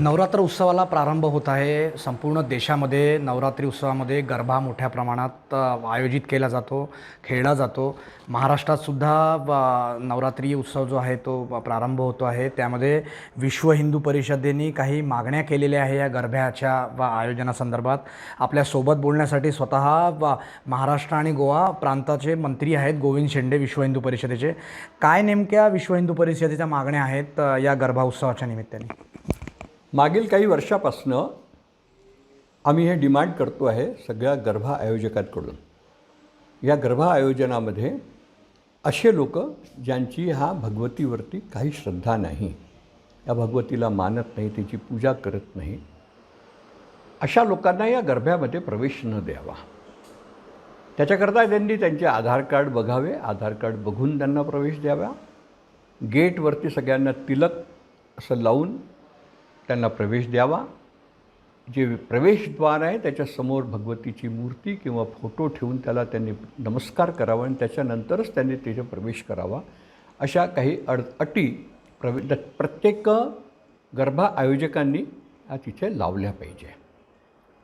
नवरात्र उत्सवाला प्रारंभ होत आहे. संपूर्ण देशामध्ये नवरात्री उत्सवामध्ये गरबा मोठ्या प्रमाणात आयोजित केला जातो खेळला जातो. महाराष्ट्रातसुद्धा नवरात्री उत्सव जो आहे तो प्रारंभ होतो आहे. त्यामध्ये विश्व हिंदू परिषदेने काही मागण्या केलेल्या आहे या गरब्याच्या व आयोजनासंदर्भात. आपल्यासोबत बोलण्यासाठी स्वतः महाराष्ट्र आणि गोवा प्रांताचे मंत्री आहेत गोविंद शेंडे विश्व हिंदू परिषदेचे. काय नेमक्या विश्व हिंदू परिषदेच्या मागण्या आहेत या गरबा उत्सवाच्या निमित्ताने? मागील काही वर्षापासनं आम्ही हे डिमांड करतो आहे सगळ्या गर्भा आयोजकांकडून. या गर्भा आयोजनामध्ये असे लोक ज्यांची हा भगवतीवरती काही श्रद्धा नाही या भगवतीला मानत नाही तिची पूजा करत नाही अशा लोकांना या गर्भ्यामध्ये प्रवेश न द्यावा. त्याच्याकरता त्यांनी त्यांचे आधार कार्ड बघावे आधार कार्ड बघून त्यांना प्रवेश द्यावा. गेटवरती सगळ्यांना तिलक असं लावून त्यांना प्रवेश द्यावा. जे प्रवेशद्वार आहे त्याच्यासमोर भगवतीची मूर्ती किंवा फोटो ठेवून त्याला त्यांनी नमस्कार करावा आणि त्याच्यानंतरच त्यांनी तिथे प्रवेश करावा. अशा काही अड अटी प्रवे द- प्रत्येक गर्भा आयोजकांनी हा तिथे लावल्या पाहिजे.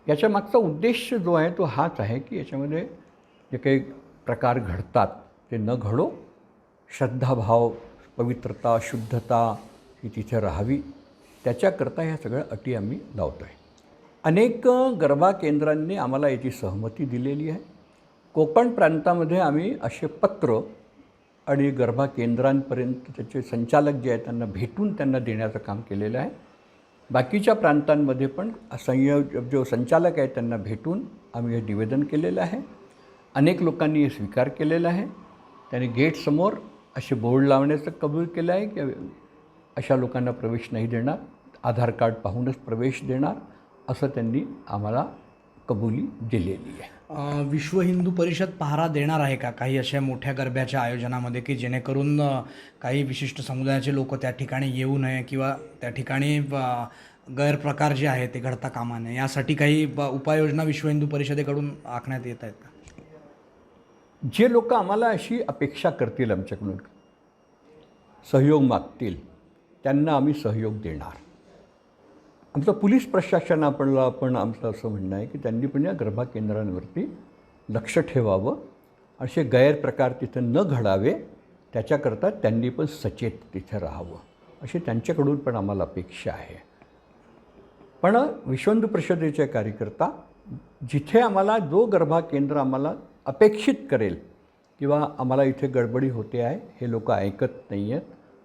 याच्या मागचा उद्देश जो आहे तो हाच आहे की याच्यामध्ये जे काही प्रकार घडतात ते न घडो. श्रद्धाभाव पवित्रता शुद्धता ही तिथे राहावी. त्याच्याकरता ह्या सगळ्या अटी आम्ही लावतो आहे अनेक गरबा केंद्रांनी आम्हाला याची सहमती दिलेली आहे. कोकण प्रांतामध्ये आम्ही असे पत्र आणि गरबा केंद्रांपर्यंत त्याचे संचालक जे आहेत त्यांना भेटून त्यांना देण्याचं काम केलेलं आहे. बाकीच्या प्रांतांमध्ये पण संयोज जो संचालक आहे त्यांना भेटून आम्ही हे निवेदन केलेलं आहे. अनेक लोकांनी हे स्वीकार केलेला आहे. त्यांनी गेटसमोर असे बोर्ड लावण्याचं कबूल केलं आहे की अशा लोकांना प्रवेश नाही देणार. आधार कार्ड पाहूनच प्रवेश देणार असं त्यांनी आम्हाला कबुली दिलेली आहे. विश्व हिंदू परिषद पहारा देणार आहे का? काही अशा मोठ्या गरब्याच्या आयोजनामध्ये की जेणेकरून काही विशिष्ट समुदायाचे लोक त्या ठिकाणी येऊ नये किंवा त्या ठिकाणी गैरप्रकार जे आहे ते घडता कामा नये? यासाठी काही उपाययोजना विश्व हिंदू परिषदेकडून आखण्यात येत आहेत का? जे लोक आम्हाला अशी अपेक्षा करतील आमच्याकडून सहयोग मागतील त्यांना आम्ही सहयोग देणार. आमचं पोलीस प्रशासनापणला पण आमचं असं म्हणणं आहे की त्यांनी पण या गर्भा केंद्रांवरती लक्ष ठेवावं. असे गैरप्रकार तिथं न घडावे त्याच्याकरता त्यांनी पण सचेत तिथे राहावं. अशी त्यांच्याकडून पण आम्हाला अपेक्षा आहे. पण विश्वंदू परिषदेचे कार्यकर्ता जिथे आम्हाला जो गर्भा केंद्र आम्हाला अपेक्षित करेल किंवा आम्हाला इथे गडबडी होते आहे हे लोक ऐकत नाही आहेत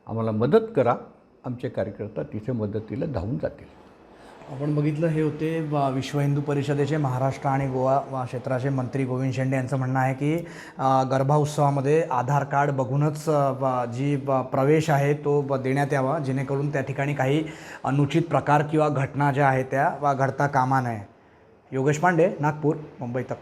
आम्हाला मदत करा आमचे कार्यकर्ता तिथे मदतीला धावून जातील. आपण बघितलं हे होते विश्व हिंदू परिषदेचे महाराष्ट्र आणि गोवा क्षेत्राचे मंत्री गोविंद शेंडे यांचं म्हणणं आहे की गरबा उत्सवामध्ये आधार कार्ड बघूनच जी ब- प्रवेश आहे तो ब- देण्यात यावा जेणेकरून त्या ठिकाणी काही अनुचित प्रकार किंवा घटना ज्या आहेत त्या वा घडता कामा नये. योगेश पांडे नागपूर मुंबई तक.